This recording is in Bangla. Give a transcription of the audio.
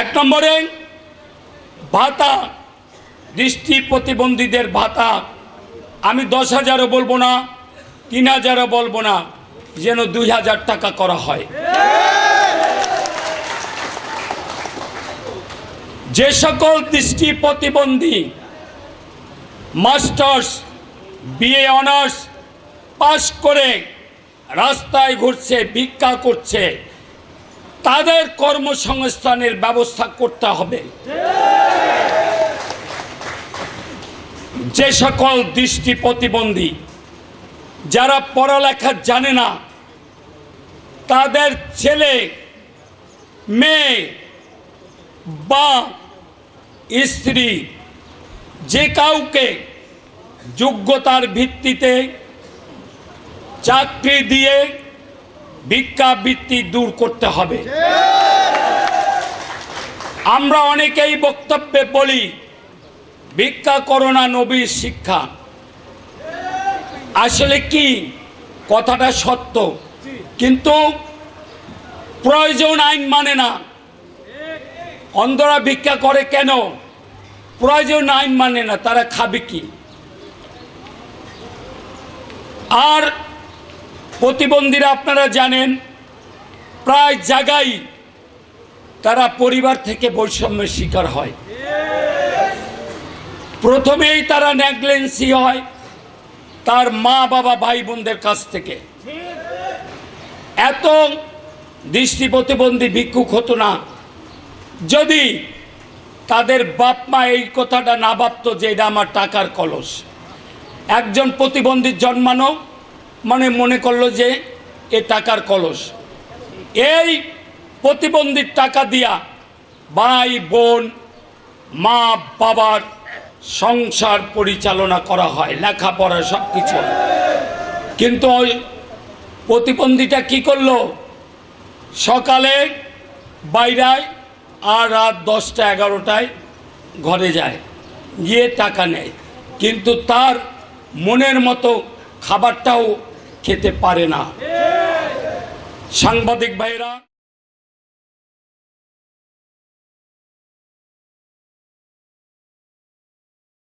এক নম্বরে ভাতা, দৃষ্টি প্রতিবন্ধীদের ভাতা। আমি দশ হাজারও বলব না, তিন হাজারও বলব না, যেন দুই হাজার টাকা করা হয়। যে সকল দৃষ্টি প্রতিবন্ধী, মাস্টার্স, বিএ অনার্স, পাশ করে রাস্তায় ঘুরছে, ভিক্ষা করছে তাদের কর্মসংস্থানের ব্যবস্থা করতে হবে। যে সকল দৃষ্টি প্রতিবন্ধী, যারা পড়ালেখা জানে না, তাদের ছেলে, মেয়ে বা স্ত্রী, যে কাউকে যোগ্যতার ভিত্তিতে চাকরি দিয়ে ভিক্ষাবৃত্তি দূর করতে হবে। আমরা অনেকেই বক্তব্যে বলি, ভিক্ষা করোনা নবীর শিক্ষা। আসলে কি? কথাটা সত্য। কিন্তু প্রয়োজন আইন মানে না। অন্ধরা ভিক্ষা করে কেন? প্রয়োজন আইন মানে না, তারা খাবে কি? আর প্রতিবন্ধীরা আপনারা জানেন, প্রায় জায়গায় তারা পরিবার থেকে বৈষম্যের শিকার হয়। প্রথমেই তারা নেগলেন্সি হয় তার মা, বাবা, ভাই, বোনদের কাছ থেকে। এত দৃষ্টি প্রতিবন্ধী ভিক্ষুক হতো না। যদি তাদের বাপ মা এই কথাটা না ভাবতো যে এটা আমার টাকার কলস। একজন প্রতিবন্ধী জন্মানো মানে মনে করল যে এ টাকার কলস। এই প্রতিবন্ধীর টাকা দিয়া ভাই, বোন, মা, বাবার সংসার পরিচালনা করা হয়, লেখাপড়া সব কিছু কিন্তু ওই প্রতিবন্ধীটা কি করল? সকালে বাইরায় আর রাত দশটা এগারোটায় ঘরে যায়, গিয়ে টাকা নেয়। কিন্তু তার মনের মতো খাবারটাও খেতে পারে না। সাংবাদিক ভাইরা